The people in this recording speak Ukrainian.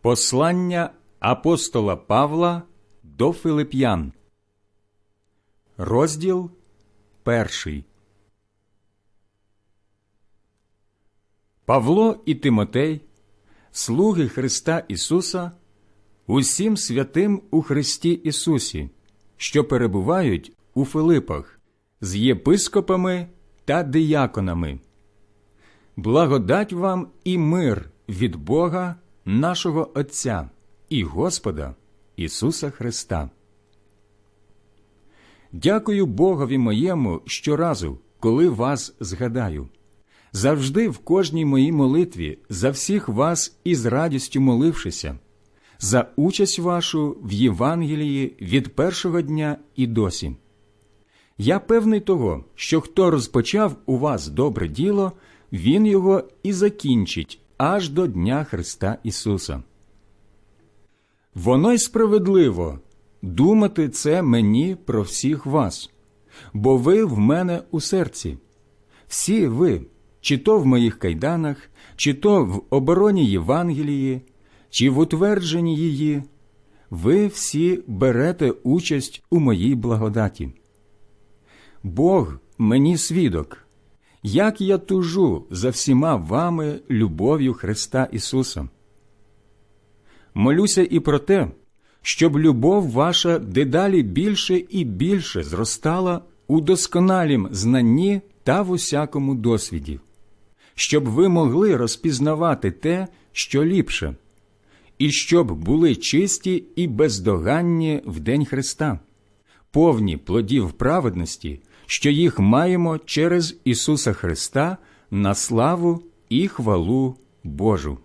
Послання апостола Павла до Филип'ян, розділ перший. Павло і Тимотей, слуги Христа Ісуса, усім святим у Христі Ісусі, що перебувають у Филипах, з єпископами та дияконами. Благодать вам і мир від Бога, нашого Отця і Господа Ісуса Христа. Дякую Богові моєму щоразу, коли вас згадаю. Завжди в кожній моїй молитві за всіх вас із радістю молившися, за участь вашу в Євангелії від першого дня і досі. Я певний того, що хто розпочав у вас добре діло, він його і закінчить аж до Дня Христа Ісуса. Воно й справедливо думати це мені про всіх вас, бо ви в мене у серці. Всі ви, чи то в моїх кайданах, чи то в обороні Євангелії, чи в утвердженні її, ви всі берете участь у моїй благодаті. Бог мені свідок, як я тужу за всіма вами любов'ю Христа Ісуса. Молюся і про те, щоб любов ваша дедалі більше і більше зростала у досконалім знанні та в усякому досвіді, щоб ви могли розпізнавати те, що ліпше, і щоб були чисті і бездоганні в день Христа, повні плодів праведності, що їх маємо через Ісуса Христа на славу і хвалу Божу.